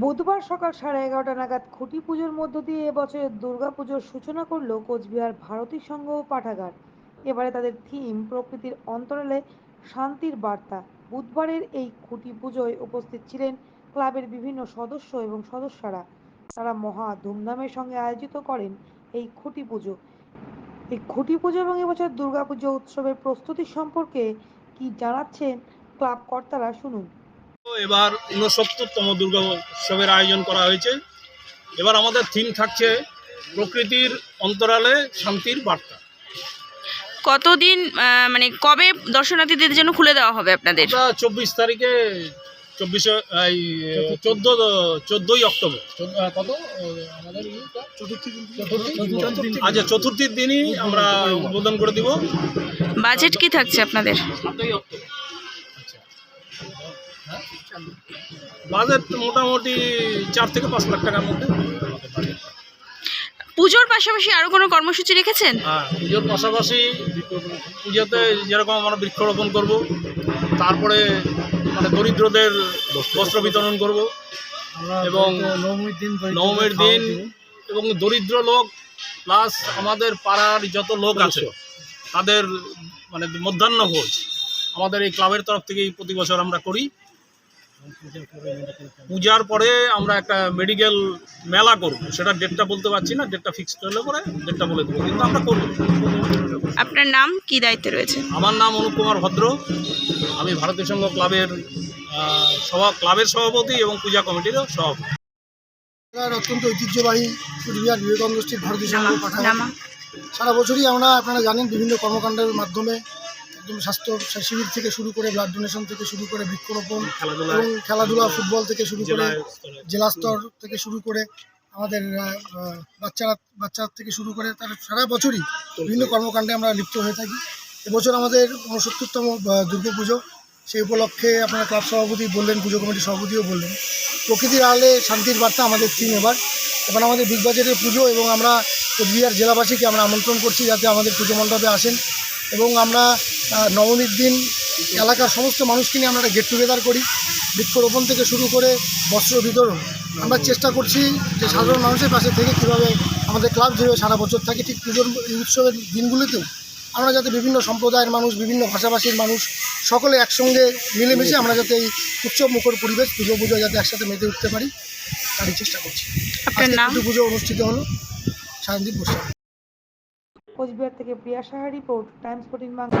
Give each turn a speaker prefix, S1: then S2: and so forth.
S1: বুধবার সকাল সাড়ে এগারোটা নাগাদ খুঁটি পুজোর মধ্য দিয়ে এবছরের দুর্গাপুজোর সূচনা করল কোচবিহার ভারতী সংঘ ও পাঠাগার। এবারে তাদের থিম প্রকৃতির অন্তরালে শান্তির বার্তা। বুধবারের এই খুঁটি পুজোয় উপস্থিত ছিলেন ক্লাবের বিভিন্ন সদস্য এবং সদস্যরা। তারা মহা ধুমধামের সঙ্গে আয়োজিত করেন এই খুঁটি পুজো। এই খুঁটি পুজো এবং এবছর দুর্গাপুজো উৎসবের প্রস্তুতি সম্পর্কে কি জানাচ্ছেন ক্লাব কর্তারা শুনুন।
S2: এবার ঊনসত্তরতম দুর্গা উৎসবের আয়োজন করা হয়েছে। এবার আমাদের থিম থাকছে প্রকৃতির অন্তরালে শান্তির বার্তা।
S3: কতদিন মানে কবে দর্শনার্থীদের জন্য খুলে দেওয়া হবে আপনাদের?
S2: এটা চব্বিশ তারিখে চব্বিশে এই চোদ্দ চোদ্দোই অক্টোবর। কত? আমাদের আচ্ছা চতুর্থীর দিনই আমরা উদ্বোধন করে দিব।
S3: বাজেট কি থাকছে আপনাদের?
S2: সাতই অক্টোবর। বাজেট মোটামুটি চার থেকে পাঁচ লাখ টাকার মধ্যে।
S3: পুজোর পাশাপাশি আরও কোনো কর্মসূচি রেখেছেন?
S2: হ্যাঁ পুজোর পাশাপাশি পুজোতে যেরকম আমরা বৃক্ষরোপণ করব তারপরে মানে দরিদ্রদের বস্ত্র বিতরণ করব এবং নবমীর দিন নবমীর দিন এবং দরিদ্র লোক প্লাস আমাদের পাড়ার যত লোক আছে তাদের মানে মধ্যাহ্ন ভোজ আমাদের এই ক্লাবের তরফ থেকেই প্রতি বছর আমরা করি। পূজার পরে আমরা একটা মেডিকেল মেলা করব। সেটা ডেটটা বলতে পারছি না ডেটটা ফিক্সড হলে পরে ডেটটা বলে দেবো। কিন্তু আমরা করব।
S3: আপনার নাম কি দায়িত্বে রয়েছে?
S2: আমার নাম অনুপ কুমার ভদ্র। আমি ভারতীয় সংঘ ক্লাবের সভা ক্লাবের সভাপতি এবং পূজা কমিটিরও সভাপতি।
S4: অত্যন্ত ঐতিহ্যবাহী কুচবিহার বিবেকানন্দ স্ট্রিট ভারতীয় সংঘ সারা বছরই আমরা আপনারা জানেন বিভিন্ন কর্মকাণ্ডের মাধ্যমে একদম স্বাস্থ্য শিবির থেকে শুরু করে ব্লাড ডোনেশন থেকে শুরু করে বৃক্ষরোপণ এবং খেলাধুলা ফুটবল থেকে শুরু করে
S2: জেলা
S4: স্তর থেকে শুরু করে আমাদের বাচ্চারা বাচ্চা থেকে শুরু করে তার সারা বছরই বিভিন্ন কর্মকাণ্ডে আমরা লিপ্ত হয়ে থাকি। এবছর আমাদের উনসত্তরতম দুর্গা পুজো। সেই উপলক্ষে আপনারা ক্লাব সভাপতি বললেন পুজো কমিটির সভাপতিও বললেন। প্রকৃতির আলে শান্তির বার্তা আমাদের থিম এবার। এবার আমাদের বিগ বাজারের পুজো এবং আমরা কোচবিহার জেলাবাসীকে আমরা আমন্ত্রণ করছি যাতে আমাদের পুজো মণ্ডপে আসেন। এবং আমরা নবমীর দিন এলাকার সমস্ত মানুষকে নিয়ে আমরা গেট টুগেদার করি বৃক্ষরোপণ থেকে শুরু করে বস্ত্র বিতরণ। আমরা চেষ্টা করছি যে সাধারণ মানুষের পাশে থেকে কীভাবে আমাদের ক্লাব যেভাবে সারা বছর থাকে ঠিক পুজোর এই উৎসবের দিনগুলোতেও আমরা যাতে বিভিন্ন সম্প্রদায়ের মানুষ বিভিন্ন ভাষাভাষীর মানুষ সকলে একসঙ্গে মিলেমিশে আমরা যাতে এই উৎসব মুখর পরিবেশ পুজো পুজো যাতে একসাথে মেতে উঠতে পারি তারই চেষ্টা করছি। পুজো অনুষ্ঠিত হলো সায়নদীপ গোস্বামী।
S1: কোচবিহার থেকে Priya Saha report Times fourteen Bangla.